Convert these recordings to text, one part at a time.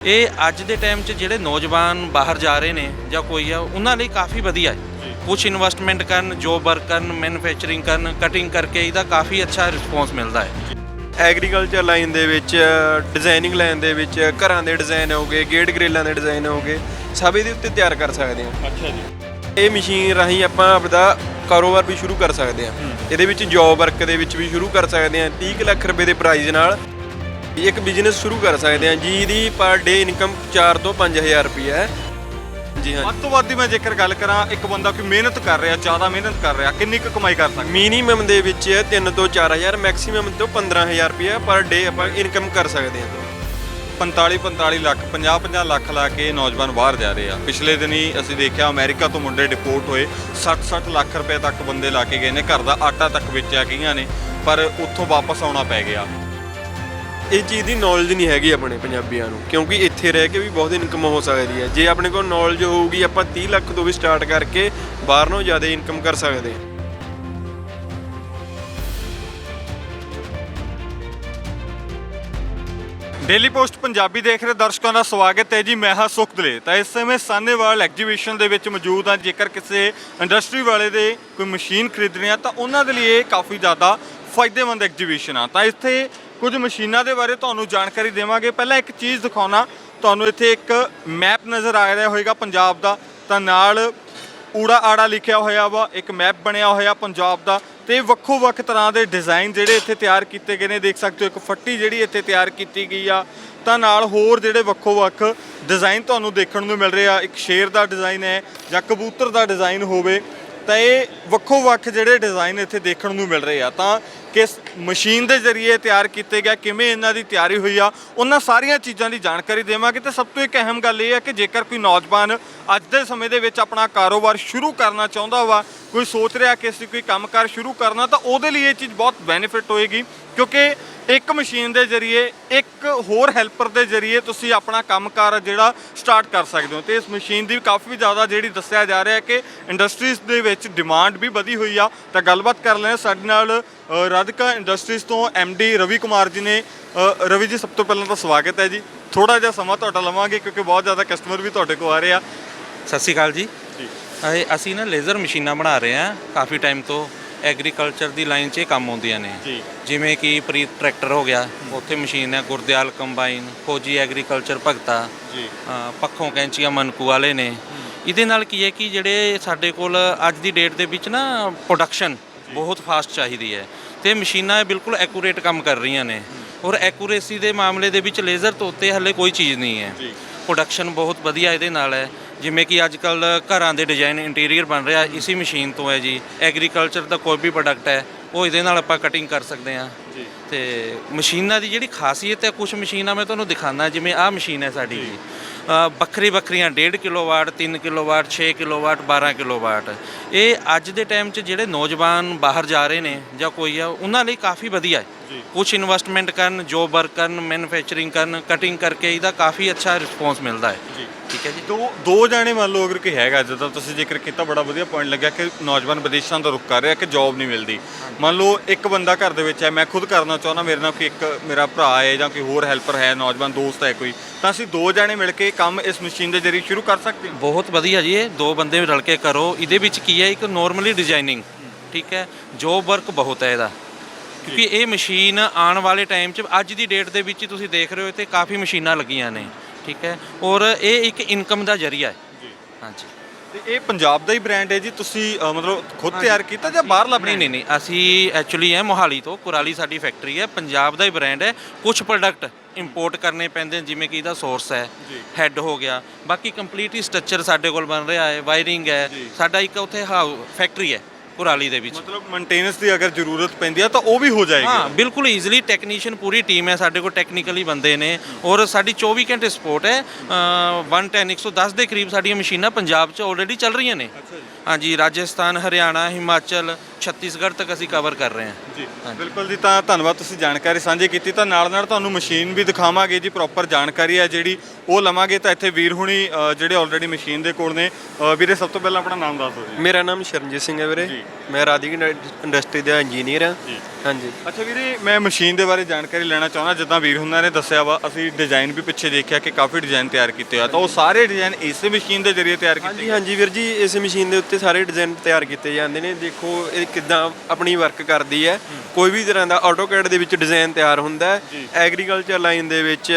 ਇਹ ਅੱਜ ਦੇ ਟਾਈਮ 'ਚ ਜਿਹੜੇ ਨੌਜਵਾਨ ਬਾਹਰ ਜਾ ਰਹੇ ਨੇ ਜਾਂ ਕੋਈ ਆ ਉਹਨਾਂ ਲਈ ਕਾਫੀ ਵਧੀਆ ਹੈ। ਕੁਝ ਇਨਵੈਸਟਮੈਂਟ ਕਰਨ ਜੋਬ ਵਰਕ ਕਰਨ ਮੈਨੂਫੈਕਚਰਿੰਗ ਕਰਨ ਕਟਿੰਗ ਕਰਕੇ ਇਹਦਾ ਕਾਫੀ ਅੱਛਾ ਰਿਸਪੌਂਸ ਮਿਲਦਾ ਹੈ। ਐਗਰੀਕਲਚਰ ਲਾਈਨ ਦੇ ਵਿੱਚ ਡਿਜ਼ਾਈਨਿੰਗ ਲਾਈਨ ਦੇ ਵਿੱਚ ਘਰਾਂ ਦੇ ਡਿਜ਼ਾਈਨ ਹੋਗੇ ਗੇਟ ਗ੍ਰਿਲਾਂ ਦੇ ਡਿਜ਼ਾਈਨ ਹੋਗੇ ਸਭ ਇਹਦੇ ਉੱਤੇ ਤਿਆਰ ਕਰ ਸਕਦੇ ਹਾਂ। ਅੱਛਾ ਜੀ। ਇਹ ਮਸ਼ੀਨ ਰਾਹੀਂ ਆਪਾਂ ਆਪਦਾ ਕਾਰੋਬਾਰ ਵੀ ਸ਼ੁਰੂ ਕਰ ਸਕਦੇ ਹਾਂ। ਇਹਦੇ ਵਿੱਚ ਜੌਬ ਵਰਕ ਦੇ ਵਿੱਚ ਵੀ ਸ਼ੁਰੂ ਕਰ ਸਕਦੇ ਹਾਂ 30 ਕੁ ਲੱਖ ਰੁਪਏ ਦੇ ਪ੍ਰਾਈਜ਼ ਨਾਲ। ਇੱਕ ਬਿਜ਼ਨਸ ਸ਼ੁਰੂ ਕਰ ਸਕਦੇ ਹਾਂ। ਜਿਹਦੀ ਪਰ ਡੇ ਇਨਕਮ 4 ਤੋਂ 5000 ਰੁਪਏ ਹੈ। ਜੀ ਹਾਂ। ਵੱਧ ਤੋਂ ਵੱਧ ਦੀ ਮੈਂ ਜੇਕਰ ਗੱਲ ਕਰਾਂ ਇੱਕ ਬੰਦਾ ਕੋਈ ਮਿਹਨਤ ਕਰ ਰਿਹਾ ਜ਼ਿਆਦਾ ਮਿਹਨਤ ਕਰ ਰਿਹਾ ਕਿੰਨੀ ਕੁ ਕਮਾਈ ਕਰ ਸਕਦਾ? ਮਿਨੀਮਮ ਦੇ ਵਿੱਚ 3 ਤੋਂ 4000 ਮੈਕਸਿਮਮ ਤੋਂ 15000 ਰੁਪਏ ਪਰ ਡੇ ਆਪਾਂ ਇਨਕਮ ਕਰ ਸਕਦੇ ਹਾਂ। 45 45 ਲੱਖ 50 50 ਲੱਖ ਲਾ ਕੇ ਨੌਜਵਾਨ ਬਾਹਰ ਜਾ ਰਹੇ ਆ। ਪਿਛਲੇ ਦਿਨੀ ਅਸੀਂ ਦੇਖਿਆ ਅਮਰੀਕਾ ਤੋਂ ਮੁੰਡੇ ਡਿਪੋਰਟ ਹੋਏ। 60 60 ਲੱਖ ਰੁਪਏ ਤੱਕ ਬੰਦੇ ਲਾ ਕੇ ਗਏ ਨੇ। ਘਰ ਦਾ ਆਟਾ ਤੱਕ ਵੇਚਿਆ ਗਈਆਂ ਨੇ। ਪਰ ਉੱਥੋਂ ਵਾਪਸ ਆਉਣਾ ਪੈ ਗਿਆ। ਇਹ ਚੀਜ਼ ਦੀ ਨੌਲੇਜ ਨਹੀਂ ਹੈਗੀ ਆਪਣੇ ਪੰਜਾਬੀਆਂ ਨੂੰ, ਕਿਉਂਕਿ ਇੱਥੇ ਰਹਿ ਕੇ ਵੀ ਬਹੁਤ ਇਨਕਮ ਹੋ ਸਕਦੀ ਹੈ। ਜੇ ਆਪਣੇ ਕੋਲ ਨੌਲੇਜ ਹੋਊਗੀ, ਆਪਾਂ 30 ਲੱਖ ਤੋਂ ਵੀ ਸਟਾਰਟ ਕਰਕੇ ਬਾਹਰ ਨਾਲੋਂ ਜ਼ਿਆਦਾ ਇਨਕਮ ਕਰ ਸਕਦੇ ਹਾਂ। ਡੇਲੀ ਪੋਸਟ ਪੰਜਾਬੀ ਦੇਖ ਰਹੇ ਦਰਸ਼ਕਾਂ ਦਾ ਸਵਾਗਤ ਹੈ ਜੀ, ਮੈਂ ਹਾਂ ਸੁਖਦਲੇ ਤਾਂ ਇਸ ਸਮੇਂ ਸਾਨੇਵਾਲ ਐਗਜੀਬਿਸ਼ਨ ਦੇ ਵਿੱਚ ਮੌਜੂਦ ਹਾਂ। ਜੇਕਰ ਕਿਸੇ ਇੰਡਸਟਰੀ ਵਾਲੇ ਦੇ ਕੋਈ ਮਸ਼ੀਨ ਖਰੀਦਣੀ ਆ, ਤਾਂ ਉਹਨਾਂ ਦੇ ਲਈ ਇਹ ਕਾਫੀ ਜ਼ਿਆਦਾ ਫਾਇਦੇਮੰਦ ਐਗਜੀਬਿਸ਼ਨ ਆ। ਤਾਂ ਇੱਥੇ ਕੁਝ ਮਸ਼ੀਨਾਂ ਦੇ ਬਾਰੇ ਤੁਹਾਨੂੰ ਜਾਣਕਾਰੀ ਦੇਵਾਂਗੇ। ਪਹਿਲਾਂ ਇੱਕ ਚੀਜ਼ ਦਿਖਾਉਣਾ, ਤੁਹਾਨੂੰ ਇੱਥੇ ਇੱਕ ਮੈਪ ਨਜ਼ਰ ਆ ਰਿਹਾ ਹੋਵੇਗਾ ਪੰਜਾਬ ਦਾ। ਤਾਂ ਨਾਲ ਊੜਾ ਆੜਾ ਲਿਖਿਆ ਹੋਇਆ ਵਾ, ਇੱਕ ਮੈਪ ਬਣਿਆ ਹੋਇਆ ਪੰਜਾਬ ਦਾ। ਤੇ ਵੱਖੋ ਵੱਖ ਤਰ੍ਹਾਂ ਦੇ ਡਿਜ਼ਾਈਨ ਜਿਹੜੇ ਇੱਥੇ ਤਿਆਰ ਕੀਤੇ ਗਏ ਨੇ, ਦੇਖ ਸਕਦੇ ਹੋ, ਇੱਕ ਫੱਟੀ ਜਿਹੜੀ ਇੱਥੇ ਤਿਆਰ ਕੀਤੀ ਗਈ ਆ। ਤਾਂ ਨਾਲ ਹੋਰ ਜਿਹੜੇ ਵੱਖੋ ਵੱਖ ਡਿਜ਼ਾਈਨ ਤੁਹਾਨੂੰ ਦੇਖਣ ਨੂੰ ਮਿਲ ਰਿਹਾ ਇੱਕ ਸ਼ੇਰ ਦਾ ਡਿਜ਼ਾਈਨ ਹੈ ਜਾਂ ਕਬੂਤਰ ਦਾ ਡਿਜ਼ਾਈਨ ਹੋਵੇ। ਤਾਂ ਇਹ ਵੱਖੋ ਵੱਖ ਜਿਹੜੇ ਡਿਜ਼ਾਈਨ ਇੱਥੇ ਦੇਖਣ ਨੂੰ ਮਿਲ ਰਹੇ ਆ। ਤਾਂ ਕਿਸ ਮਸ਼ੀਨ ਦੇ ਜ਼ਰੀਏ ਤਿਆਰ ਕੀਤੇ ਗਿਆ, ਕਿਵੇਂ ਇਹਨਾਂ ਦੀ ਤਿਆਰੀ ਹੋਈ ਆ, ਉਹਨਾਂ ਸਾਰੀਆਂ ਚੀਜ਼ਾਂ ਦੀ ਜਾਣਕਾਰੀ ਦੇਵਾਂਗੇ। ਤੇ ਸਭ ਤੋਂ ਇੱਕ ਅਹਿਮ ਗੱਲ ਇਹ ਹੈ ਕਿ ਜੇਕਰ ਕੋਈ ਨੌਜਵਾਨ ਅੱਜ ਦੇ ਸਮੇਂ ਦੇ ਵਿੱਚ ਆਪਣਾ ਕਾਰੋਬਾਰ ਸ਼ੁਰੂ ਕਰਨਾ ਚਾਹੁੰਦਾ ਵਾ, ਕੋਈ ਸੋਚ ਰਿਹਾ ਕਿ ਅਸੀਂ ਕੋਈ ਕੰਮਕਾਰ ਸ਼ੁਰੂ ਕਰਨਾ, ਤਾਂ ਉਹਦੇ ਲਈ ਇਹ ਚੀਜ਼ ਬਹੁਤ ਬੈਨੀਫਿਟ ਹੋਏਗੀ। ਕਿਉਂਕਿ ਇੱਕ ਮਸ਼ੀਨ ਦੇ ਜ਼ਰੀਏ ਇੱਕ ਹੋਰ ਹੈਲਪਰ ਦੇ ਜ਼ਰੀਏ ਤੁਸੀਂ ਆਪਣਾ ਕੰਮਕਾਰ ਜਿਹੜਾ ਸਟਾਰਟ ਕਰ ਸਕਦੇ ਹੋ। ਤੇ ਇਸ ਮਸ਼ੀਨ ਦੀ ਕਾਫੀ ਜ਼ਿਆਦਾ ਜਿਹੜੀ ਦੱਸਿਆ ਜਾ ਰਿਹਾ ਹੈ ਕਿ ਇੰਡਸਟਰੀਜ਼ ਦੇ ਵਿੱਚ ਡਿਮਾਂਡ ਵੀ ਵਧੀ ਹੋਈ ਆ। ਤਾਂ ਗੱਲਬਾਤ ਕਰ ਲੈਣੇ ਸਾਡੇ ਨਾਲ ਰਾਧਿਕਾ ਇੰਡਸਟਰੀਜ਼ ਤੋਂ ਡੀ ਰਵੀ ਕੁਮਾਰ ਜੀ ਨੇ। ਰਵੀ ਜੀ ਸਭ ਤੋਂ ਪਹਿਲਾਂ ਤਾਂ ਸਵਾਗਤ ਹੈ ਜੀ। ਥੋੜਾ ਜਿਹਾ ਸਮਾਂ ਤੁਹਾਡਾ ਲਵਾਂਗੇ ਕਿਉਂਕਿ ਬਹੁਤ ਜ਼ਿਆਦਾ ਕਸਟਮਰ ਵੀ ਤੁਹਾਡੇ ਕੋਲ ਆ ਰਹੇ ਆ। ਸਤਿ ਸ਼੍ਰੀ ਅਕਾਲ ਜੀ। ਅਸੀਂ ਨਾ ਲੇਜ਼ਰ ਮਸ਼ੀਨਾਂ ਬਣਾ ਰਹੇ ਹਾਂ ਕਾਫੀ ਟਾਈਮ ਤੋਂ। ਐਗਰੀਕਲਚਰ ਦੀ ਲਾਈਨ 'ਚ ਇਹ ਕੰਮ ਆਉਂਦੀਆਂ ਨੇ। ਜੀ। ਜਿਵੇਂ ਕਿ ਪ੍ਰੀਤ ਟਰੈਕਟਰ ਹੋ ਗਿਆ ਉੱਥੇ ਮਸ਼ੀਨ ਹੈ ਗੁਰਦਿਆਲ ਕੰਬਾਈਨ ਫੌਜੀ ਐਗਰੀਕਲਚਰ ਭਗਤਾ ਜੀ। ਪੱਖੋਂ ਕੈਂਚੀਆਂ ਮਨਕੂ ਵਾਲੇ ਨੇ। ਇਹਦੇ ਨਾਲ ਕੀ ਹੈ ਕਿ ਜਿਹੜੇ ਸਾਡੇ ਕੋਲ ਅੱਜ ਦੀ ਡੇਟ ਦੇ ਵਿੱਚ ਨਾ ਪ੍ਰੋਡਕਸ਼ਨ ਬਹੁਤ ਫਾਸਟ ਚਾਹੀਦੀ ਹੈ ਤੇ ਮਸ਼ੀਨਾਂ ਇਹ ਬਿਲਕੁਲ ਐਕੂਰੇਟ ਕੰਮ ਕਰ ਰਹੀਆਂ ਨੇ। ਔਰ ਐਕੂਰੇਸੀ ਦੇ ਮਾਮਲੇ ਦੇ ਵਿੱਚ ਲੇਜ਼ਰ ਤੋਂ ਉੱਤੇ ਹਲੇ ਕੋਈ ਚੀਜ਼ ਨਹੀਂ ਹੈ। ਜੀ। ਪ੍ਰੋਡਕਸ਼ਨ ਬਹੁਤ ਵਧੀਆ ਇਹਦੇ ਨਾਲ ਹੈ। ਜਿਵੇਂ ਕਿ ਅੱਜ ਕੱਲ ਘਰਾਂ ਦੇ ਡਿਜ਼ਾਈਨ ਇੰਟੀਰੀਅਰ ਬਣ ਰਿਹਾ ਇਸੀ ਮਸ਼ੀਨ ਤੋਂ ਹੈ ਜੀ। ਐਗਰੀਕਲਚਰ ਦਾ ਕੋਈ ਵੀ ਪ੍ਰੋਡਕਟ ਹੈ ਉਹ ਇਹਦੇ ਨਾਲ ਆਪਾਂ ਕਟਿੰਗ ਕਰ ਸਕਦੇ ਹਾਂ। ਜੀ। ਤੇ ਮਸ਼ੀਨਾਂ ਦੀ ਜਿਹੜੀ ਖਾਸੀਅਤ ਹੈ ਕੁਝ ਮਸ਼ੀਨਾਂ ਮੈਂ ਤੁਹਾਨੂੰ ਦਿਖਾਣਾ ਜਿਵੇਂ ਆਹ ਮਸ਼ੀਨ ਹੈ ਸਾਡੀ ਜੀ। ਵੱਖਰੀ ਵੱਖਰੀਆਂ 1.5 ਕਿਲੋਵਾਟ 3 ਕਿਲੋਵਾਟ 6 ਕਿਲੋਵਾਟ 12 ਕਿਲੋਵਾਟ ਇਹ ਅੱਜ ਦੇ ਟਾਈਮ 'ਚ ਜਿਹੜੇ ਨੌਜਵਾਨ ਬਾਹਰ ਜਾ ਰਹੇ ਨੇ ਜਾਂ ਕੋਈ ਆ ਉਹਨਾਂ ਲਈ ਕਾਫੀ ਵਧੀਆ ਹੈ। ਕੁਝ ਇਨਵੈਸਟਮੈਂਟ ਕਰਨ ਜੋਬ ਵਰਕ ਕਰਨ ਮੈਨੂਫੈਕਚਰਿੰਗ ਕਰਨ ਕਟਿੰਗ ਕਰਕੇ ਇਹਦਾ ਕਾਫੀ ਅੱਛਾ ਰਿਸਪੌਂਸ ਮਿਲਦਾ ਹੈ। ਜੀ। ਠੀਕ ਹੈ ਜੀ? ਦੋ ਦੋ ਜਾਣੇ ਮੰਨ ਲਓ ਅਗਰ ਕੋਈ ਹੈਗਾ ਜਦੋਂ ਤੁਸੀਂ ਜ਼ਿਕਰ ਕੀਤਾ ਬੜਾ ਵਧੀਆ ਪੁਆਇੰਟ ਲੱਗਿਆ ਕਿ ਨੌਜਵਾਨ ਵਿਦੇਸ਼ਾਂ ਦਾ ਰੁਖ ਕਰ ਰਿਹਾ ਕਿ ਜੌਬ ਨਹੀਂ ਮਿਲਦੀ। ਮੰਨ ਲਓ ਇੱਕ ਬੰਦਾ ਘਰ ਦੇ ਵਿੱਚ ਹੈ ਮੈਂ ਖੁਦ ਕਰਨਾ ਚਾਹੁੰਦਾ ਮੇਰੇ ਨਾਲ ਕੋਈ ਇੱਕ ਮੇਰਾ ਭਰਾ ਹੈ ਜਾਂ ਕੋਈ ਹੋਰ ਹੈਲਪਰ ਹੈ ਨੌਜਵਾਨ ਦੋਸਤ ਹੈ ਕੋਈ ਤਾਂ ਅਸੀਂ ਦੋ ਜਾਣੇ ਮਿਲ ਕੇ ਕੰਮ ਇਸ ਮਸ਼ੀਨ ਦੇ ਜ਼ਰੀਏ ਸ਼ੁਰੂ ਕਰ ਸਕਦੇ ਹਾਂ। ਬਹੁਤ ਵਧੀਆ ਜੀ ਇਹ ਦੋ ਬੰਦੇ ਰਲ ਕੇ ਕਰੋ। ਇਹਦੇ ਵਿੱਚ ਕੀ ਹੈ ਇੱਕ ਨਾਰਮਲੀ ਡਿਜ਼ਾਈਨਿੰਗ ਠੀਕ ਹੈ? ਜੋਬ ਵਰਕ ਬਹੁਤ ਹੈ ਇਹਦਾ। ਕਿਉਂਕਿ ਇਹ ਮਸ਼ੀਨ ਆਉਣ ਵਾਲੇ ਟਾਈਮ 'ਚ ਅੱਜ ਦੀ ਡੇਟ ਦੇ ਵਿੱਚ ਹੀ ਤੁਸੀਂ ਦੇਖ ਰਹੇ ਹੋ ਇੱਥੇ ਕਾਫੀ ਮਸ਼ੀਨਾਂ ਲੱਗੀਆਂ ਨੇ ਠੀਕ ਹੈ? ਔਰ ਇਹ ਇੱਕ ਇਨਕਮ ਦਾ ਜ਼ਰੀਆ ਹੈ। ਜੀ। ਹਾਂਜੀ। ਤੇ ਇਹ ਪੰਜਾਬ ਦਾ ਹੀ ਬ੍ਰਾਂਡ ਹੈ ਜੀ ਤੁਸੀਂ ਅ, ਮਤਲਬ ਖੁਦ ਤਿਆਰ ਕੀਤਾ ਜਾਂ ਬਾਹਰਲਾ ਨਹੀਂ brand? ਨਹੀਂ ਨਹੀਂ ਅਸੀਂ ਐਕਚੁਅਲੀ ਹੈ ਮੋਹਾਲੀ ਤੋਂ ਕੁਰਾਲੀ ਸਾਡੀ ਫੈਕਟਰੀ ਹੈ ਪੰਜਾਬ ਦਾ ਹੀ ਬ੍ਰਾਂਡ ਹੈ। ਕੁਝ ਪ੍ਰੋਡਕਟ ਇੰਪੋਰਟ ਕਰਨੇ ਪੈਂਦੇ ਨੇ ਜਿਵੇਂ ਕਿ ਇਹਦਾ ਸੋਰਸ ਹੈ। ਹੈੱਡ ਹੋ ਗਿਆ ਬਾਕੀ ਕੰਪਲੀਟ ਸਟਰਕਚਰ ਸਾਡੇ ਕੋਲ ਬਣ ਰਿਹਾ ਹੈ ਵਾਇਰਿੰਗ ਹੈ। ਸਾਡਾ ਇੱਕ ਉੱਥੇ ਫੈਕਟਰੀ ਹੈ। ਕੁਰਾਲੀ ਦੇ ਵਿੱਚ। ਮਤਲਬ ਮੇਨਟੇਨੈਂਸ ਦੀ ਅਗਰ ਜ਼ਰੂਰਤ ਪੈਂਦੀ ਆ ਤਾਂ ਉਹ ਵੀ ਹੋ ਜਾਏਗੀ। ਹਾਂ ਬਿਲਕੁਲ ਈਜ਼ੀਲੀ ਟੈਕਨੀਸ਼ੀਅਨ ਪੂਰੀ ਟੀਮ ਹੈ ਸਾਡੇ ਕੋਲ ਟੈਕਨੀਕਲੀ ਬੰਦੇ ਨੇ। ਔਰ ਸਾਡੀ 24 ਘੰਟੇ ਸਪੋਰਟ ਹੈ। ਅ, 110 110 ਦੇ ਕਰੀਬ ਸਾਡੀਆਂ ਮਸ਼ੀਨਾਂ ਪੰਜਾਬ 'ਚ ਆਲਰੇਡੀ ਚੱਲ ਰਹੀਆਂ ਨੇ। ਅੱਛਾ ਜੀ। ਹਾਂਜੀ ਰਾਜਸਥਾਨ ਹਰਿਆਣਾ ਹਿਮਾਚਲ ਛੱਤੀਸਗੜ੍ਹ ਤੱਕ ਅਸੀਂ ਕਵਰ ਕਰ ਰਹੇ ਹਾਂ। ਜੀ। ਬਿਲਕੁਲ ਜੀ ਤਾਂ ਧੰਨਵਾਦ ਤੁਸੀਂ ਜਾਣਕਾਰੀ ਸਾਂਝੀ ਕੀਤੀ। ਤਾਂ ਨਾਲ ਨਾਲ ਤੁਹਾਨੂੰ ਮਸ਼ੀਨ ਵੀ ਦਿਖਾਵਾਂਗੇ ਜੀ ਪ੍ਰੋਪਰ ਜਾਣਕਾਰੀ ਹੈ ਜਿਹੜੀ ਉਹ ਲਵਾਂਗੇ। ਤਾਂ ਇੱਥੇ ਵੀਰ ਹੁਣੀ ਅ, ਜਿਹੜੇ ਆਲਰੇਡੀ ਮਸ਼ੀਨ ਦੇ ਕੋਲ ਨੇ। ਅ, ਵੀਰੇ ਸਭ ਤੋਂ ਪਹਿਲਾਂ ਆਪਣਾ ਨਾਮ ਦੱਸ ਦਿਓ ਜੀ। ਮੇਰਾ ਨਾਮ ਸ਼ਰਨਜੀਤ ਸਿੰਘ ਹੈ ਵੀਰੇ। ਜੀ। ਮੈਂ ਰਾਧਿਕ ਇੰਡਸਟਰੀ ਦਾ ਇੰਜੀਨੀਅਰ ਹਾਂ। ਜੀ। ਹਾਂਜੀ। ਅੱਛਾ ਵੀਰੇ ਮੈਂ ਮਸ਼ੀਨ ਦੇ ਬਾਰੇ ਜਾਣਕਾਰੀ ਲੈਣਾ ਚਾਹੁੰਦਾ। ਜਿੱਦਾਂ ਵੀਰ ਹੁੰਨਾਂ ਨੇ ਦੱਸਿਆ ਵਾ ਅਸੀਂ ਡਿਜ਼ਾਈਨ ਵੀ ਪਿੱਛੇ ਦੇਖਿਆ ਕਿ ਕਾਫੀ ਡਿਜ਼ਾਈਨ ਤਿਆਰ ਕੀਤੇ ਆ। ਤਾਂ ਉਹ ਸਾਰੇ ਡਿਜ਼ਾਈਨ ਇਸੇ ਮਸ਼ੀਨ ਦੇ ਜ਼ਰੀਏ ਤਿਆਰ ਕੀਤੇ ਹਾਂਜੀ ਹਾਂਜੀ ਵੀਰ ਜੀ ਇਸ ਮਸ਼ੀਨ ਦੇ ਉੱਤੇ ਸਾਰੇ ਡਿਜ਼ਾਈਨ ਤਿਆਰ ਕੀਤੇ ਜਾਂਦੇ ਨੇ। ਦੇਖੋ ਇਹ ਕਿਦਾਂ ਆਪਣੀ ਵਰਕ ਕਰਦੀ ਹੈ। ਕੋਈ ਵੀ ਤਰ੍ਹਾਂ ਦਾ ਆਟੋਕੈਡ ਦੇ ਵਿੱਚ ਡਿਜ਼ਾਈਨ ਤਿਆਰ ਹੁੰਦਾ ਹੈ। ਐਗਰੀਕਲਚਰ ਲਾਈਨ ਦੇ ਵਿੱਚ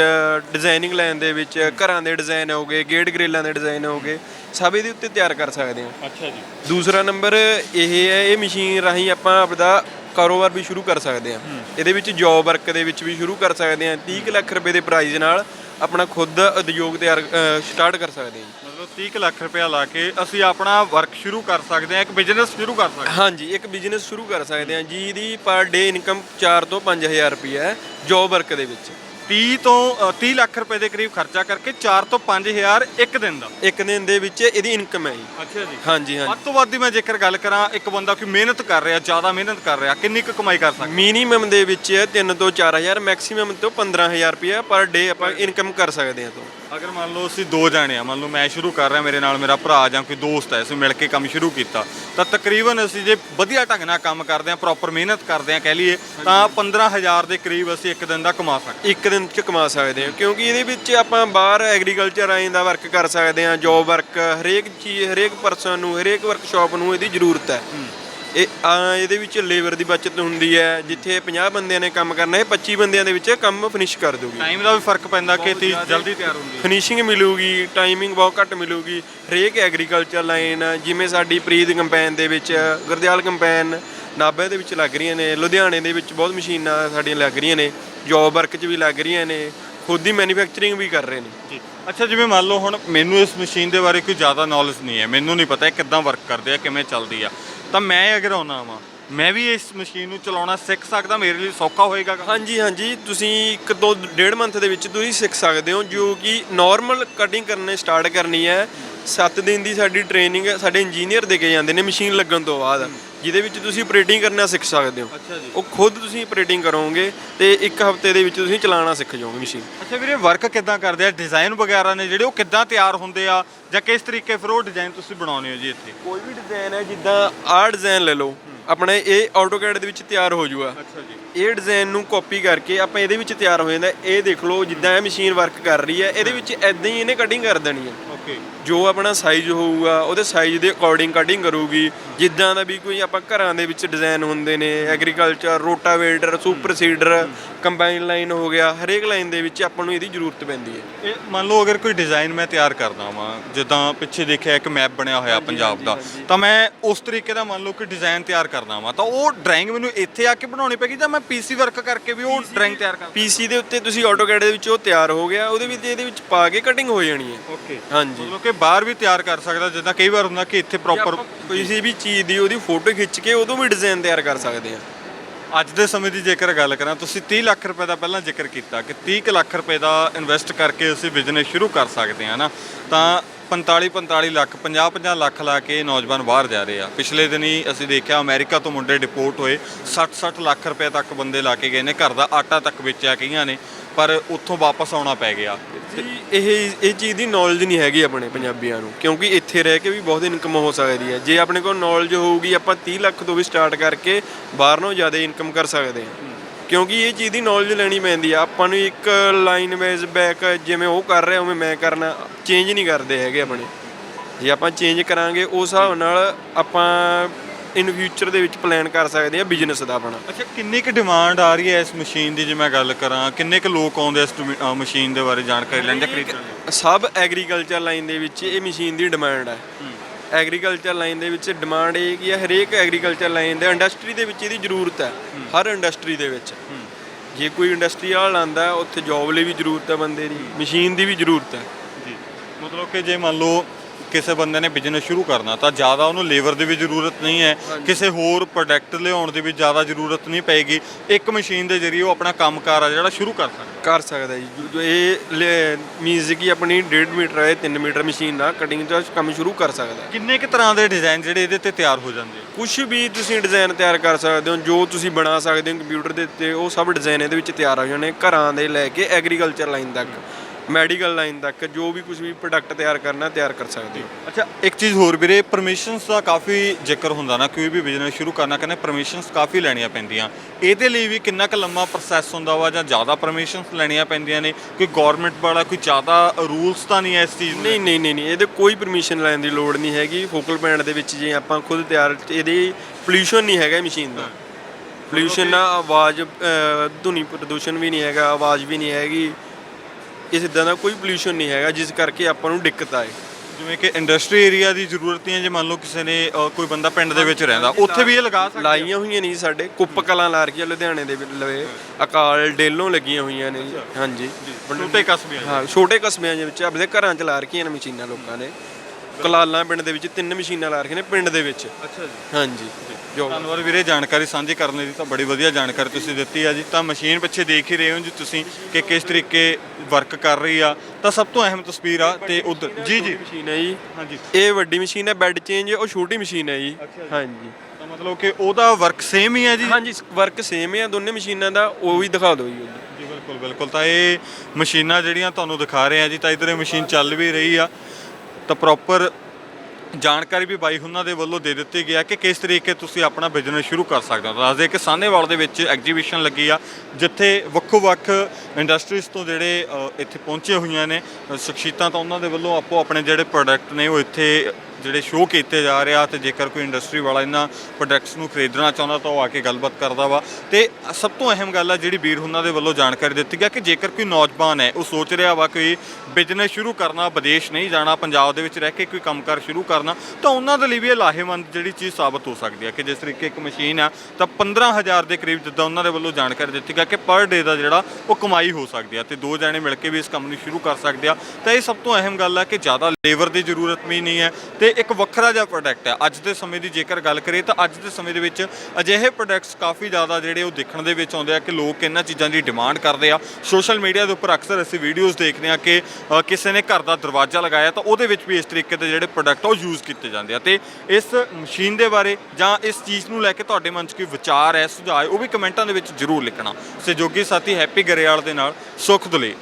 ਡਿਜ਼ਾਈਨਿੰਗ ਲਾਈਨ ਦੇ ਵਿੱਚ ਘਰਾਂ ਦੇ ਡਿਜ਼ਾਈਨ ਹੋਗੇ ਗੇਟ ਗ੍ਰਿਲਾਂ ਦੇ ਡਿਜ਼ਾਈਨ ਹੋਗੇ ਸਭ ਇਹਦੇ ਉੱਤੇ ਤਿਆਰ ਕਰ ਸਕਦੇ ਹਾਂ। ਅੱਛਾ ਜੀ। ਦੂਸਰਾ ਨੰਬਰ ਇਹ ਹੈ ਇਹ ਮਸ਼ੀਨ ਰਾਹੀਂ ਆਪਾਂ ਆਪਦਾ ਕਾਰੋਬਾਰ ਵੀ ਸ਼ੁਰੂ ਕਰ ਸਕਦੇ ਹਾਂ। ਇਹਦੇ ਵਿੱਚ ਜੌਬ ਵਰਕ ਦੇ ਵਿੱਚ ਵੀ ਸ਼ੁਰੂ ਕਰ ਸਕਦੇ ਹਾਂ। 30 ਕੁ ਲੱਖ ਰੁਪਏ ਦੇ ਪ੍ਰਾਈਜ਼ ਨਾਲ ਆਪਣਾ ਖੁਦ ਉਦਯੋਗ ਤਿਆਰ ਸਟਾਰਟ ਕਰ ਸਕਦੇ ਹਾਂ। 30 ਕੁ ਲੱਖ ਰੁਪਇਆ ਲਾ ਕੇ ਅਸੀਂ ਆਪਣਾ ਵਰਕ ਸ਼ੁਰੂ ਕਰ ਸਕਦੇ ਹਾਂ ਇੱਕ ਬਿਜ਼ਨਸ ਸ਼ੁਰੂ ਕਰ ਸਕਦੇ ਹਾਂਜੀ ਇੱਕ ਬਿਜ਼ਨਸ ਸ਼ੁਰੂ ਕਰ ਸਕਦੇ ਹਾਂ ਜਿਹਦੀ ਪਰ ਡੇ ਇਨਕਮ 4 ਤੋਂ 5000 ਰੁਪਏ ਹੈ ਜੌਬ ਵਰਕ ਦੇ ਵਿੱਚ। 30 ਤੋਂ ਅ, 30 ਲੱਖ ਰੁਪਏ ਦੇ ਕਰੀਬ ਖਰਚਾ ਕਰਕੇ 4 ਤੋਂ 5000 ਇੱਕ ਦਿਨ ਦਾ। ਇੱਕ ਦਿਨ ਦੇ ਵਿੱਚ ਇਹਦੀ ਇਨਕਮ ਹੈ ਜੀ। ਅੱਛਾ ਜੀ। ਹਾਂਜੀ ਵੱਧ ਹਾਂਜੀ ਤੋਂ ਵੱਧ ਦੀ ਮੈਂ ਜੇਕਰ ਗੱਲ ਕਰਾਂ ਇੱਕ ਬੰਦਾ ਕੋਈ ਮਿਹਨਤ ਕਰ ਰਿਹਾ ਜ਼ਿਆਦਾ ਮਿਹਨਤ ਕਰ ਰਿਹਾ ਕਿੰਨੀ ਕੁ ਕਮਾਈ ਕਰ ਸਕਦਾ? ਮਿਨੀਮਮ ਦੇ ਵਿੱਚ 3 ਤੋਂ 4000 ਮੈਕਸਿਮਮ ਤੋਂ 15000 ਰੁਪਏ ਪਰ ਡੇ ਆਪਾਂ ਇਨਕਮ ਕਰ ਸਕਦੇ ਹਾਂ ਤੋਂ। ਅਗਰ ਮੰਨ ਲਓ ਅਸੀਂ ਦੋ ਜਾਣੇ ਆ ਮੰਨ ਲਓ ਮੈਂ ਸ਼ੁਰੂ ਕਰ ਰਿਹਾ ਮੇਰੇ ਨਾਲ ਮੇਰਾ ਭਰਾ ਜਾਂ ਕੋਈ ਦੋਸਤ ਹੈ ਅਸੀਂ ਮਿਲ ਕੇ ਕੰਮ ਸ਼ੁਰੂ ਕੀਤਾ ਤਾਂ ਤਕਰੀਬਨ ਅਸੀਂ ਜੇ ਵਧੀਆ ਢੰਗ ਨਾਲ ਕੰਮ ਕਰਦੇ ਆ ਪ੍ਰੋਪਰ ਮਿਹਨਤ ਕਰਦੇ ਆ ਕਹਿ ਲਈਏ ਤਾਂ 15000 ਦੇ ਕਰੀਬ ਅਸੀਂ ਇੱਕ ਦਿਨ ਦਾ ਕਮਾ ਸਕਦੇ ਇੱਕ ਦਿਨ ਚ ਕਮਾ ਸਕਦੇ ਹਾਂ ਕਿਉਂਕਿ ਇਹਦੇ ਵਿੱਚ ਆਪਾਂ ਬਾਹਰ ਐਗਰੀਕਲਚਰ ਆਈਂ ਦਾ ਵਰਕ ਕਰ ਸਕਦੇ ਹਾਂ ਜੌਬ ਵਰਕ ਹਰੇਕ ਚੀਜ਼ ਹਰੇਕ ਪਰਸਨ ਨੂੰ ਹਰੇਕ ਵਰਕਸ਼ਾਪ ਨੂੰ ਇਹਦੀ ਜ਼ਰੂਰਤ ਹੈ। ਇਹ ਆ ਇਹਦੇ ਵਿੱਚ ਲੇਬਰ ਦੀ ਬਚਤ ਹੁੰਦੀ ਹੈ ਜਿੱਥੇ 50 ਬੰਦਿਆਂ ਨੇ ਕੰਮ ਕਰਨਾ ਇਹ 25 ਬੰਦਿਆਂ ਦੇ ਵਿੱਚ ਕੰਮ ਫਿਨਿਸ਼ ਕਰ ਦੂਗੀ ਟਾਈਮ ਦਾ ਵੀ ਫ਼ਰਕ ਪੈਂਦਾ ਕਿ ਤੀ ਜਲਦੀ ਤਿਆਰ ਹੁੰਦੀ ਫਿਨਿਸ਼ਿੰਗ ਮਿਲੂਗੀ ਟਾਈਮਿੰਗ ਬਹੁਤ ਘੱਟ ਮਿਲੂਗੀ। ਹਰੇਕ ਐਗਰੀਕਲਚਰ ਲਾਈਨ ਜਿਵੇਂ ਸਾਡੀ ਪ੍ਰੀਤ ਕੰਪੈਨ ਦੇ ਵਿੱਚ ਗੁਰਦਿਆਲ ਕੰਪੈਨ ਨਾਭੇ ਦੇ ਵਿੱਚ ਲੱਗ ਰਹੀਆਂ ਨੇ ਲੁਧਿਆਣੇ ਦੇ ਵਿੱਚ ਬਹੁਤ ਮਸ਼ੀਨਾਂ ਸਾਡੀਆਂ ਲੱਗ ਰਹੀਆਂ ਨੇ ਜੌਬ ਵਰਕ 'ਚ ਵੀ ਲੱਗ ਰਹੀਆਂ ਨੇ ਖੁਦ ਹੀ ਮੈਨੂਫੈਕਚਰਿੰਗ ਵੀ ਕਰ ਰਹੇ ਨੇ। ਜੀ। ਅੱਛਾ ਜਿਵੇਂ ਮੰਨ ਲਓ ਹੁਣ ਮੈਨੂੰ ਇਸ ਮਸ਼ੀਨ ਦੇ ਬਾਰੇ ਕੋਈ ਜ਼ਿਆਦਾ ਨੌਲੇਜ ਨਹੀਂ ਹੈ। ਮੈਨੂੰ ਨਹੀਂ ਪਤਾ ਇਹ ਕਿੱਦਾਂ ਵਰਕ ਕਰਦੇ ਆ ਕਿਵੇਂ ਚੱਲਦੀ ਆ। ਤਾਂ ਮੈਂ ਅਗਰ ਆਉਣਾ ਵਾਂ। ਮੈਂ ਵੀ ਇਸ ਮਸ਼ੀਨ ਨੂੰ ਚਲਾਉਣਾ ਸਿੱਖ ਸਕਦਾ, ਮੇਰੇ ਲਈ ਸੌਖਾ ਹੋਏਗਾ ਹਾਂਜੀ ਹਾਂਜੀ। ਤੁਸੀਂ ਇੱਕ ਤੋਂ ਡੇਢ ਮੰਥ ਦੇ ਵਿੱਚ ਤੁਸੀਂ ਸਿੱਖ ਸਕਦੇ ਹੋ, ਜੋ ਕਿ ਨਾਰਮਲ ਕਟਿੰਗ ਕਰਨੇ ਸਟਾਰਟ ਕਰਨੀ ਹੈ। 7 ਦਿਨ ਦੀ ਸਾਡੀ ਟ੍ਰੇਨਿੰਗ ਸਾਡੇ ਇੰਜੀਨੀਅਰ ਦੇ ਕੇ ਜਾਂਦੇ ਨੇ ਮਸ਼ੀਨ ਲੱਗਣ ਤੋਂ ਬਾਅਦ। ਜਿਹਦੇ ਵਿੱਚ ਤੁਸੀਂ ਆਪਰੇਟਿੰਗ ਕਰਨਾ ਸਿੱਖ ਸਕਦੇ ਹੋ। ਅੱਛਾ ਜੀ। ਉਹ ਖੁਦ ਤੁਸੀਂ ਆਪਰੇਟਿੰਗ ਕਰੋਗੇ ਤੇ ਇੱਕ ਹਫ਼ਤੇ ਦੇ ਵਿੱਚ ਤੁਸੀਂ ਚਲਾਉਣਾ ਸਿੱਖ ਜਾਓਗੇ ਮਸ਼ੀਨ ਅੱਛਾ ਵੀਰੇ ਵਰਕ ਕਿੱਦਾਂ ਕਰਦੇ ਆ? ਡਿਜ਼ਾਈਨ ਵਗੈਰਾ ਨੇ ਜਿਹੜੇ ਉਹ ਕਿੱਦਾਂ ਤਿਆਰ ਹੁੰਦੇ ਆ? ਜਾਂ ਕਿਸ ਤਰੀਕੇ ਫਿਰ ਉਹ ਡਿਜ਼ਾਈਨ ਤੁਸੀਂ ਬਣਾਉਂਦੇ ਹੋ ਜੀ ਇੱਥੇ? ਕੋਈ ਵੀ ਡਿਜ਼ਾਈਨ ਹੈ ਜਿੱਦਾਂ ਆਹ ਡਿਜ਼ਾਈਨ ਲੈ ਲਓ। ਆਪਣੇ ਇਹ ਆਟੋਕੈਡ ਦੇ ਵਿੱਚ ਤਿਆਰ ਹੋ ਜਾਊਗਾ ਅੱਛਾ ਜੀ। ਇਹ ਡਿਜ਼ਾਈਨ ਨੂੰ ਕਾਪੀ ਕਰਕੇ ਆਪਾਂ ਇਹਦੇ ਵਿੱਚ ਤਿਆਰ ਹੋ ਜਾਂਦਾ। ਇਹ ਦੇਖ ਲਓ ਜਿੱਦਾਂ ਇਹ ਮਸ਼ੀਨ ਵਰਕ ਕਰ ਰਹੀ ਹੈ ਇਹਦੇ ਵਿੱਚ ਐਦਾਂ ਹੀ ਇਹਨੇ ਕਟਿੰਗ ਕਰ ਦੇਣੀ ਹੈ। ਓਕੇ ਜੋ ਆਪਣਾ ਸਾਈਜ਼ ਹੋਊਗਾ ਉਹਦੇ ਸਾਈਜ਼ ਦੇ ਅਕੋਰਡਿੰਗ ਕਟਿੰਗ ਕਰੂਗੀ। ਜਿੱਦਾਂ ਦਾ ਵੀ ਕੋਈ ਆਪਾਂ ਘਰਾਂ ਦੇ ਵਿੱਚ ਡਿਜ਼ਾਈਨ ਹੁੰਦੇ ਨੇ agriculture rotavator super seeder combine line ਹੋ ਗਿਆ ਹਰੇਕ ਲਾਈਨ ਦੇ ਵਿੱਚ ਆਪਾਂ ਨੂੰ ਇਹਦੀ ਜ਼ਰੂਰਤ ਪੈਂਦੀ ਹੈ। ਇਹ ਮੰਨ ਲਓ ਅਗਰ ਕੋਈ ਡਿਜ਼ਾਈਨ ਮੈਂ ਤਿਆਰ ਕਰਦਾ ਵਾਂ ਜਿੱਦਾਂ ਪਿੱਛੇ ਦੇਖਿਆ ਇੱਕ ਮੈਪ ਬਣਿਆ ਹੋਇਆ ਪੰਜਾਬ ਦਾ ਤਾਂ ਮੈਂ ਉਸ ਤਰੀਕੇ ਦਾ ਮੰਨ ਲਓ ਕਿ ਡਿਜ਼ਾਈਨ ਤਿਆਰ ਕਰਦਾ ਵਾਂ। ਤਾਂ ਉਹ ਡਰਾਇੰਗ ਮੈਨੂੰ ਇੱਥੇ ਆ ਕੇ ਬਣਾਉਣੀ ਪੈਗੀ ਜਾਂ ਮੈਂ ਪੀਸੀ ਵਰਕ ਕਰਕੇ ਵੀ ਉਹ ਡਰਾਇੰਗ ਤਿਆਰ ਕਰ ਪੀਸੀ ਦੇ ਉੱਤੇ ਤੁਸੀਂ ਆਟੋਕੈਡ ਦੇ ਵਿੱਚ ਉਹ ਤਿਆਰ ਹੋ ਗਿਆ ਉਹਦੇ ਵਿੱਚ ਇਹਦੇ ਵਿੱਚ ਪਾ ਕੇ ਕਟਿੰਗ ਹੋ ਜਾਣੀ ਹੈ। ਓਕੇ ਹਾਂਜੀ। ਮਤਲਬ ਕਿ ਬਾਹਰ ਵੀ ਤਿਆਰ ਕਰ ਸਕਦਾ ਜਿੱਦਾਂ ਕਈ ਵਾਰ ਹੁੰਦਾ ਕਿ ਇੱਥੇ ਪ੍ਰੋਪਰ ਕਿਸੇ ਵੀ ਚੀਜ਼ ਦੀ ਉਹਦੀ ਫੋਟੋ ਖਿੱਚ ਕੇ ਉਦੋਂ ਵੀ ਡਿਜ਼ਾਈਨ ਤਿਆਰ ਕਰ ਸਕਦੇ ਆ ਅੱਜ ਦੇ ਸਮੇਂ ਦੀ ਜੇਕਰ ਗੱਲ ਕਰਾਂ ਤੁਸੀਂ 30 ਲੱਖ ਰੁਪਏ ਦਾ ਪਹਿਲਾਂ ਜ਼ਿਕਰ ਕੀਤਾ ਕਿ 30 ਕੁ ਲੱਖ ਰੁਪਏ ਦਾ ਇਨਵੈਸਟ ਕਰਕੇ ਅਸੀਂ ਬਿਜ਼ਨਸ ਸ਼ੁਰੂ ਕਰ ਸਕਦੇ ਹਾਂ ਨਾ ਤਾਂ 45 45 ਲੱਖ 50 50 ਲੱਖ ਲਾ ਕੇ ਨੌਜਵਾਨ ਬਾਹਰ ਜਾ ਰਹੇ ਆ। ਪਿਛਲੇ ਦਿਨੀ ਅਸੀਂ ਦੇਖਿਆ ਅਮਰੀਕਾ ਤੋਂ ਮੁੰਡੇ ਡਿਪੋਰਟ ਹੋਏ 60 60 ਲੱਖ ਰੁਪਏ ਤੱਕ ਬੰਦੇ ਲਾ ਕੇ ਗਏ ਨੇ ਘਰ ਦਾ ਆਟਾ ਤੱਕ ਵੇਚਿਆ ਕਈਆਂ ਨੇ। ਪਰ ਉੱਥੋਂ ਵਾਪਸ ਆਉਣਾ ਪੈ ਗਿਆ। ਇਹ ਇਹ ਚੀਜ਼ ਦੀ ਨੌਲੇਜ ਨਹੀਂ ਹੈਗੀ ਆਪਣੇ ਪੰਜਾਬੀਆਂ ਨੂੰ ਕਿਉਂਕਿ ਇੱਥੇ ਰਹਿ ਕੇ ਵੀ ਬਹੁਤ ਇਨਕਮ ਹੋ ਸਕਦੀ ਹੈ। ਜੇ ਆਪਣੇ ਕੋਲ ਨੌਲੇਜ ਹੋਊਗੀ ਆਪਾਂ 30 ਲੱਖ ਤੋਂ ਵੀ ਸਟਾਰਟ ਕਰਕੇ ਬਾਹਰੋਂ ਜ਼ਿਆਦਾ ਇਨਕਮ ਕਰ ਸਕਦੇ ਹਾਂ। ਕਿਉਂਕਿ ਇਹ ਚੀਜ਼ ਦੀ ਨੌਲੇਜ ਲੈਣੀ ਪੈਂਦੀ ਆ। ਆਪਾਂ ਨੂੰ ਇੱਕ ਲਾਈਨ ਵੇਜ਼ ਬੈਕ ਜਿਵੇਂ ਉਹ ਕਰ ਰਿਹਾ ਉਵੇਂ ਮੈਂ ਕਰਨਾ ਚੇਂਜ ਨਹੀਂ ਕਰਦੇ ਹੈਗੇ ਆਪਣੇ। ਜੇ ਆਪਾਂ ਚੇਂਜ ਕਰਾਂਗੇ ਉਸ ਹਿਸਾਬ ਨਾਲ ਆਪਾਂ ਇਨ ਫਿਊਚਰ ਦੇ ਵਿੱਚ ਪਲਾਨ ਕਰ ਸਕਦੇ ਹਾਂ ਬਿਜ਼ਨਸ ਦਾ ਆਪਣਾ। ਅੱਛਾ ਕਿੰਨੀ ਕੁ ਡਿਮਾਂਡ ਆ ਰਹੀ ਹੈ ਇਸ ਮਸ਼ੀਨ ਦੀ ਜੇ ਮੈਂ ਗੱਲ ਕਰਾਂ? ਕਿੰਨੇ ਕੁ ਲੋਕ ਆਉਂਦੇ ਇਸ ਮਸ਼ੀਨ ਦੇ ਬਾਰੇ ਜਾਣਕਾਰੀ ਲੈਣ ਜਾਂ ਖਰੀਦਣ ਲਈ? ਸਭ ਐਗਰੀਕਲਚਰ ਲਾਈਨ ਦੇ ਵਿੱਚ ਇਹ ਮਸ਼ੀਨ ਦੀ ਡਿਮਾਂਡ ਹੈ। ਐਗਰੀਕਲਚਰ ਲਾਈਨ ਦੇ ਵਿੱਚ ਡਿਮਾਂਡ ਇਹ ਕੀ ਹੈ ਹਰੇਕ ਐਗਰੀਕਲਚਰ ਲਾਈਨ ਦੇ ਇੰਡਸਟਰੀ ਦੇ ਵਿੱਚ ਇਹਦੀ ਜ਼ਰੂਰਤ ਹੈ। ਹਰ ਇੰਡਸਟਰੀ ਦੇ ਵਿੱਚ। ਜੇ ਕੋਈ ਇੰਡਸਟਰੀ ਵਾਲਾ ਲਾਂਦਾ ਉੱਥੇ ਜੌਬ ਲਈ ਵੀ ਜ਼ਰੂਰਤ ਹੈ ਬੰਦੇ ਦੀ। ਮਸ਼ੀਨ ਦੀ ਵੀ ਜ਼ਰੂਰਤ ਹੈ ਜੀ। ਮਤਲਬ ਕਿ ਜੇ ਮੰਨ ਲਓ ਕਿਸੇ ਬੰਦੇ ਨੇ ਬਿਜ਼ਨਸ ਸ਼ੁਰੂ ਕਰਨਾ ਤਾਂ ਜ਼ਿਆਦਾ ਉਹਨੂੰ ਲੇਬਰ ਦੀ ਵੀ ਜ਼ਰੂਰਤ ਨਹੀਂ ਹੈ। ਕਿਸੇ ਹੋਰ ਪ੍ਰੋਡਕਟ ਲਿਆਉਣ ਦੀ ਵੀ ਜ਼ਿਆਦਾ ਜ਼ਰੂਰਤ ਨਹੀਂ ਪਏਗੀ। ਇੱਕ ਮਸ਼ੀਨ ਦੇ ਜ਼ਰੀਏ ਉਹ ਆਪਣਾ ਕੰਮਕਾਰ ਆ ਜਿਹੜਾ ਸ਼ੁਰੂ ਕਰ ਸਕਦਾ। ਕਰ ਸਕਦਾ ਜੀ। ਜੋ- ਇਹ ਮੀਨਸ ਕਿ ਆਪਣੀ 1.5 ਮੀਟਰ ਹੈ 3 ਮੀਟਰ ਮਸ਼ੀਨ ਨਾਲ ਕਟਿੰਗ ਦਾ ਕੰਮ ਸ਼ੁਰੂ ਕਰ ਸਕਦਾ। ਕਿੰਨੇ ਕੁ ਤਰ੍ਹਾਂ ਦੇ ਡਿਜ਼ਾਈਨ ਜਿਹੜੇ ਇਹਦੇ ਤੇ ਤਿਆਰ ਹੋ ਜਾਂਦੇ ਕੁਝ ਵੀ ਤੁਸੀਂ ਡਿਜ਼ਾਈਨ ਤਿਆਰ ਕਰ ਸਕਦੇ ਹੋ ਜੋ ਤੁਸੀਂ ਬਣਾ ਸਕਦੇ ਹੋ ਕੰਪਿਊਟਰ ਦੇ ਉੱਤੇ ਉਹ ਸਭ ਡਿਜ਼ਾਈਨ ਇਹਦੇ ਵਿੱਚ ਤਿਆਰ ਹੋ ਜਾਣੇ ਘਰਾਂ ਦੇ ਲੈ ਕੇ ਐਗਰੀਕਲਚਰ ਲਾਈਨ ਤੱਕ। ਮੈਡੀਕਲ ਲਾਈਨ ਤੱਕ ਜੋ ਵੀ ਕੁਝ ਵੀ ਪ੍ਰੋਡਕਟ ਤਿਆਰ ਕਰਨਾ ਤਿਆਰ ਕਰ ਸਕਦੇ ਹੋ। ਅੱਛਾ ਇੱਕ ਚੀਜ਼ ਹੋਰ ਵੀਰੇ ਪਰਮਿਸ਼ਨਸ ਦਾ ਕਾਫੀ ਜ਼ਿਕਰ ਹੁੰਦਾ ਨਾ ਕੋਈ ਵੀ ਬਿਜ਼ਨਸ ਸ਼ੁਰੂ ਕਰਨਾ ਕਹਿੰਦੇ ਪਰਮਿਸ਼ਨਸ ਕਾਫੀ ਲੈਣੀਆਂ ਪੈਂਦੀਆਂ। ਇਹਦੇ ਲਈ ਵੀ ਕਿੰਨਾ ਕੁ ਲੰਮਾ ਪ੍ਰੋਸੈਸ ਹੁੰਦਾ ਵਾ ਜਾਂ ਜ਼ਿਆਦਾ ਪਰਮਿਸ਼ਨਸ ਲੈਣੀਆਂ ਪੈਂਦੀਆਂ ਨੇ? ਕੋਈ ਗਵਰਨਮੈਂਟ ਵਾਲਾ ਕੋਈ ਜ਼ਿਆਦਾ ਰੂਲਸ ਤਾਂ ਨਹੀਂ ਹੈ ਇਸ ਚੀਜ਼ ਨਹੀਂ ਨਹੀਂ ਨਹੀਂ ਨਹੀਂ ਇਹਦੇ ਕੋਈ ਪਰਮਿਸ਼ਨ ਲੈਣ ਦੀ ਲੋੜ ਨਹੀਂ ਹੈਗੀ। ਫੋਕਲ ਪੁਆਇੰਟ ਦੇ ਵਿੱਚ ਜੇ ਆਪਾਂ ਖੁਦ ਤਿਆਰ ਇਹਦੀ ਪੋਲੂਸ਼ਨ ਨਹੀਂ ਹੈਗਾ ਮਸ਼ੀਨ ਦਾ। ਪੋਲੂਸ਼ਨ ਨਾਲ ਆਵਾਜ਼ ਧੁਨੀ ਪ੍ਰਦੂਸ਼ਣ ਵੀ ਨਹੀਂ ਹੈਗਾ ਆਵਾਜ਼ ਵੀ ਨਹੀਂ ਹੈਗੀ। ਇਸ ਇਦਾਂ ਦਾ ਕੋਈ ਪੋਲੂਸ਼ਨ ਨਹੀਂ ਹੈਗਾ ਜਿਸ ਕਰਕੇ ਆਪਾਂ ਨੂੰ ਦਿੱਕਤ ਆਏ ਜਿਵੇਂ ਕਿ ਇੰਡਸਟਰੀ ਏਰੀਆ ਦੀ ਜ਼ਰੂਰਤ ਨਹੀਂ ਹੈ ਜੇ ਮੰਨ ਲਓ ਕਿਸੇ ਨੇ ਅ, ਕੋਈ ਬੰਦਾ ਪਿੰਡ ਦੇ ਵਿੱਚ ਰਹਿੰਦਾ ਉੱਥੇ ਵੀ ਇਹ ਲਗਾ ਸਕਦਾ ਲਾਈਆਂ ਹੋਈਆਂ ਨਹੀਂ ਸਾਡੇ ਕੁੱਪ ਕਲਾਂ ਲਾ ਰਖੀਆਂ ਲੁਧਿਆਣੇ ਦੇ ਵਿੱਚ ਲਵੇ ਅਕਾਲ ਡੇਲੋਂ ਲੱਗੀਆਂ ਹੋਈਆਂ ਨੇ ਜੀ। ਹਾਂਜੀ ਛੋਟੇ ਕਸਬਿਆਂ। ਹਾਂ ਛੋਟੇ ਕਸਬਿਆਂ ਦੇ ਵਿੱਚ ਆਪਣੇ ਘਰਾਂ 'ਚ ਲਾ ਰਖੀਆਂ ਨੇ ਮਸ਼ੀਨਾਂ ਲੋਕਾਂ ਨੇ ਕਲਾਲਾਂ ਪਿੰਡ ਦੇ ਵਿੱਚ ਤਿੰਨ ਮਸ਼ੀਨਾਂ ਲਾ ਰਖੀਆਂ ਨੇ ਪਿੰਡ ਦੇ ਵਿੱਚ। ਅੱਛਾ ਜੀ। ਹਾਂਜੀ। ਜੋ ਧੰਨਵਾਦ ਵੀਰੇ ਜਾਣਕਾਰੀ ਸਾਂਝੀ ਕਰਨ ਲਈ ਤਾਂ ਬੜੀ ਵਧੀਆ ਜਾਣਕਾਰੀ ਤੁਸੀਂ ਦਿੱਤੀ ਆ ਜੀ। ਤਾਂ ਮਸ਼ੀਨ ਪਿੱਛੇ ਦੇਖ ਹੀ ਰਹੇ ਹੋ ਜੀ ਤੁਸੀਂ ਕਿ ਕਿਸ ਤਰੀਕੇ ਵਰਕ ਕਰ ਰਹੀ ਆ। ਤਾਂ ਸਭ ਤੋਂ ਅਹਿਮ ਤਸਵੀਰ ਆ ਤੇ ਉਧਰ ਜੀ ਜੀ। ਮਸ਼ੀਨ ਹੈ ਜੀ। ਹਾਂਜੀ। ਇਹ ਵੱਡੀ ਮਸ਼ੀਨ ਹੈ ਬੈੱਡ ਚੇਂਜ ਉਹ ਛੋਟੀ ਮਸ਼ੀਨ ਹੈ ਜੀ। ਹਾਂਜੀ। ਤਾਂ ਮਤਲਬ ਕਿ ਉਹਦਾ ਵਰਕ ਸੇਮ ਹੀ ਹੈ ਜੀ? ਹਾਂਜੀ ਵਰਕ ਸੇਮ ਹੈ ਦੋਨੇ ਮਸ਼ੀਨਾਂ ਦਾ ਉਹ ਵੀ ਦਿਖਾ ਦਿਓ ਜੀ ਬਿਲਕੁਲ ਬਿਲਕੁਲ। ਤਾਂ ਇਹ ਮਸ਼ੀਨਾਂ ਜਿਹੜੀਆਂ ਤੁਹਾਨੂੰ ਦਿਖਾ ਰਹੇ ਆ ਜੀ ਤਾਂ ਇਧਰ ਇਹ ਮਸ਼ੀਨ ਚੱਲ ਵੀ ਰਹੀ ਆ। ਤਾਂ ਪ੍ਰੋਪਰ ਜਾਣਕਾਰੀ ਵੀ ਬਾਈ ਉਹਨਾਂ ਦੇ ਵੱਲੋਂ ਦੇ ਦਿੱਤੀ ਗਿਆ ਕਿ ਕਿਸ ਤਰੀਕੇ ਤੁਸੀਂ ਆਪਣਾ ਬਿਜ਼ਨਸ ਸ਼ੁਰੂ ਕਰ ਸਕਦੇ ਹੋ। ਦੱਸਦੇ ਕਿ ਸਾਹਨੇਵਾਲ ਦੇ ਵਿੱਚ ਐਗਜੀਬਿਸ਼ਨ ਲੱਗੀ ਆ, ਜਿੱਥੇ ਵੱਖੋ-ਵੱਖ ਇੰਡਸਟਰੀਜ਼ ਤੋਂ ਜਿਹੜੇ ਇੱਥੇ ਪਹੁੰਚੇ ਹੋਈਆਂ ਨੇ। ਸ਼ਖਸੀਅਤਾਂ ਤਾਂ ਉਹਨਾਂ ਦੇ ਵੱਲੋਂ ਆਪੋ ਆਪਣੇ ਜਿਹੜੇ ਪ੍ਰੋਡਕਟ ਨੇ ਉਹ ਇੱਥੇ ਜਿਹੜੇ ਸ਼ੋਅ ਕੀਤੇ ਜਾ ਰਿਹਾ ਆ ਤੇ ਜੇਕਰ ਕੋਈ ਇੰਡਸਟਰੀ ਵਾਲਾ ਇਹਨਾਂ ਪ੍ਰੋਡਕਟਸ ਨੂੰ ਖਰੀਦਣਾ ਚਾਹੁੰਦਾ ਤਾਂ ਉਹ ਆ ਕੇ ਗੱਲਬਾਤ ਕਰਦਾ ਵਾ। ਤੇ ਸਭ ਤੋਂ ਅਹਿਮ ਗੱਲ ਆ ਜਿਹੜੀ ਵੀਰ ਉਹਨਾਂ ਦੇ ਵੱਲੋਂ ਜਾਣਕਾਰੀ ਦਿੱਤੀ ਗਿਆ ਕਿ ਜੇਕਰ ਕੋਈ ਨੌਜਵਾਨ ਹੈ, ਉਹ ਸੋਚ ਰਿਹਾ ਵਾ ਕੋਈ ਬਿਜ਼ਨਸ ਸ਼ੁਰੂ ਕਰਨਾ, ਵਿਦੇਸ਼ ਨਹੀਂ ਜਾਣਾ, ਪੰਜਾਬ ਦੇ ਵਿੱਚ ਰਹਿ ਕੇ ਕੋਈ ਕੰਮਕਾਰ ਸ਼ੁਰੂ ਕਰਨਾ, ਤਾਂ ਉਹਨਾਂ ਦੇ ਲਈ ਵੀ ਇਹ ਲਾਹੇਵੰਦ ਜਿਹੜੀ ਚੀਜ਼ ਸਾਬਤ ਹੋ ਸਕਦੀ ਹੈ ਕਿ ਜਿਸ ਤਰੀਕੇ ਇੱਕ ਮਸ਼ੀਨ ਆ, ਤਾਂ 15000 ਦੇ ਕਰੀਬ ਜਿੱਦਾਂ ਉਹਨਾਂ ਦੇ ਵੱਲੋਂ ਜਾਣਕਾਰੀ ਦਿੱਤੀ ਗਿਆ ਕਿ ਪਰ ਡੇ ਦਾ ਜਿਹੜਾ ਉਹ ਕਮਾਈ ਹੋ ਸਕਦੀ ਆ ਤੇ ਦੋ ਜਣੇ ਮਿਲ ਕੇ ਵੀ ਇਸ ਕੰਮ ਨੂੰ ਸ਼ੁਰੂ ਕਰ ਸਕਦੇ ਆ। ਤਾਂ ਇਹ ਸਭ ਤੋਂ ਅਹਿਮ ਗੱਲ ਆ ਕਿ ਜ਼ਿਆਦਾ ਲੇਬਰ ਦੀ ਜ਼ਰੂਰਤ ਵੀ ਨਹੀਂ ਹੈ ਤੇ ਇੱਕ ਵੱਖਰਾ ਜਿਹਾ ਪ੍ਰੋਡਕਟ ਹੈ। ਅੱਜ ਦੇ ਸਮੇਂ ਦੀ ਜੇਕਰ ਗੱਲ ਕਰੀਏ ਤਾਂ ਅੱਜ ਦੇ ਸਮੇਂ ਦੇ ਵਿੱਚ ਅਜਿਹੇ ਪ੍ਰੋਡਕਟਸ ਕਾਫੀ ਜ਼ਿਆਦਾ ਜਿਹੜੇ ਉਹ ਦੇਖਣ ਦੇ ਵਿੱਚ ਆਉਂਦੇ ਆ ਕਿ ਲੋਕ ਇਹਨਾਂ ਚੀਜ਼ਾਂ ਦੀ ਡਿਮਾਂਡ ਕਰਦੇ ਆ। ਸੋਸ਼ਲ ਮੀਡੀਆ ਦੇ ਉੱਪਰ ਅਕਸਰ ਅਸੀਂ ਵੀਡੀਓਜ਼ ਦੇਖਦੇ ਆ ਕਿ ਕਿਸੇ ਨੇ ਘਰ ਦਾ ਦਰਵਾਜ਼ਾ ਲਗਾਇਆ ਤਾਂ ਉਹਦੇ ਵਿੱਚ ਵੀ ਇਸ ਤਰੀਕੇ ਦੇ ਜਿਹੜੇ ਪ੍ਰੋਡਕਟ ਆ ਉਹ ਯੂਜ਼ ਕੀਤੇ ਜਾਂਦੇ ਆ। ਤੇ ਇਸ ਮਸ਼ੀਨ ਦੇ ਬਾਰੇ ਜਾਂ ਇਸ ਚੀਜ਼ ਨੂੰ ਲੈ ਕੇ ਤੁਹਾਡੇ ਮਨ 'ਚ ਕੋਈ ਵਿਚਾਰ ਹੈ, ਸੁਝਾਅ ਉਹ ਵੀ ਕਮੈਂਟਾਂ ਦੇ ਵਿੱਚ ਜ਼ਰੂਰ ਲਿਖਣਾ। ਸਹਿਯੋਗੀ ਸਾਥੀ ਹੈਪੀ ਗਰੇਵਾਲ ਦੇ ਨਾਲ ਸੁਖ ਦੁਲੇ